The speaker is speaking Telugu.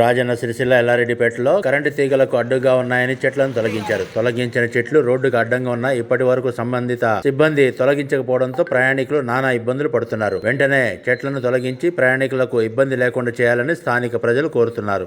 రాజన్న సిరిసిల్ల ఎల్లారెడ్డిపేటలో కరెంటు తీగలకు అడ్డుగా ఉన్నాయని చెట్లను తొలగించారు. తొలగించిన చెట్లు రోడ్డుకు అడ్డంగా ఉన్న ఇప్పటి వరకు సంబంధిత సిబ్బంది తొలగించకపోవడంతో ప్రయాణికులు నానా ఇబ్బందులు పడుతున్నారు. వెంటనే చెట్లను తొలగించి ప్రయాణికులకు ఇబ్బంది లేకుండా చేయాలని స్థానిక ప్రజలు కోరుతున్నారు.